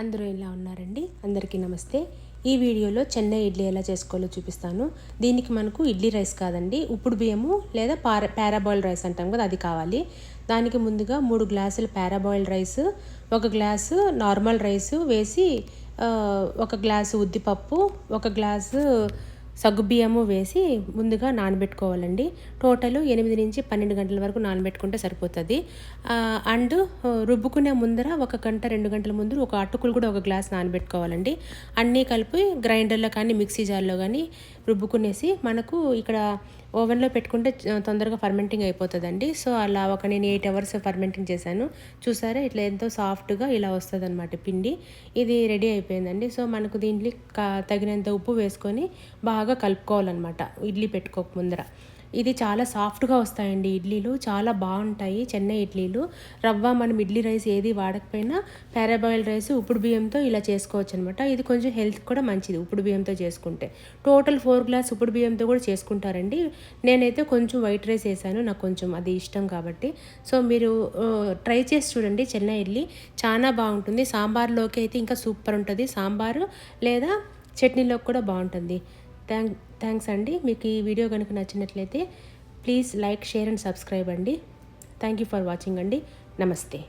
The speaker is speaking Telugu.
అందరూ ఎలా ఉన్నారండి? అందరికీ నమస్తే. ఈ వీడియోలో చెన్నై ఇడ్లీ ఎలా చేసుకోవాలో చూపిస్తాను. దీనికి మనకు ఇడ్లీ రైస్ కాదండి ఉప్పుడు బియ్యము లేదా పార పారాబాయిల్ రైస్ అంటాం కదా అది కావాలి. దానికి ముందుగా మూడు గ్లాసులు పారాబాయిల్ రైస్ ఒక గ్లాసు నార్మల్ రైస్ వేసి ఒక గ్లాసు ఉద్దిపప్పు ఒక గ్లాసు సగ్గుబియ్యము వేసి ముందుగా నానబెట్టుకోవాలండి. టోటల్ ఎనిమిది నుంచి పన్నెండు గంటల వరకు నానబెట్టుకుంటే సరిపోతుంది. అండ్ రుబ్బుకునే ముందర ఒక గంట రెండు గంటల ముందు ఒక అటుకులు కూడా ఒక గ్లాస్ నానబెట్టుకోవాలండి. అన్నీ కలిపి గ్రైండర్లో కానీ మిక్సీ జార్లో కానీ రుబ్బుకునేసి మనకు ఇక్కడ ఓవెన్లో పెట్టుకుంటే తొందరగా ఫర్మెంటింగ్ అయిపోతుందండి. సో అలా ఒక నేను ఎయిట్ అవర్స్ ఫర్మెంటింగ్ చేశాను. చూసారా? ఇట్లా ఎంతో సాఫ్ట్గా ఇలా వస్తుంది అనమాట పిండి. ఇది రెడీ అయిపోయిందండి. సో మనకు దీంట్లో కా- తగినంత ఉప్పు వేసుకొని బాగా బాగా కలుపుకోవాలన్నమాట ఇడ్లీ పెట్టుకోక ముందర. ఇది చాలా సాఫ్ట్గా వస్తాయండి ఇడ్లీలు చాలా బాగుంటాయి చెన్నై ఇడ్లీలు. రవ్వ మనం ఇడ్లీ రైస్ ఏది వాడకపోయినా పారాబాయిల్ రైస్ ఉప్పుడు బియ్యంతో ఇలా చేసుకోవచ్చు అనమాట ఇది కొంచెం హెల్త్ కూడా మంచిది ఉప్పుడు బియ్యంతో చేసుకుంటే. టోటల్ ఫోర్ గ్లాస్ ఉప్పుడు బియ్యంతో కూడా చేసుకుంటారండి. నేనైతే కొంచెం వైట్ రైస్ వేసాను నాకు కొంచెం అది ఇష్టం కాబట్టి. సో మీరు ట్రై చేసి చూడండి చెన్నై ఇడ్లీ. చాలా బాగుంటుంది. సాంబార్లోకి అయితే ఇంకా సూపర్ ఉంటుంది. సాంబారు లేదా చట్నీలోకి కూడా బాగుంటుంది. థ్యాంక్ థ్యాంక్స్ అండి. మీకు ఈ వీడియో కనుక నచ్చినట్లయితే please like share and subscribe అండి. థ్యాంక్ యూ ఫర్ వాచింగ్ అండి. నమస్తే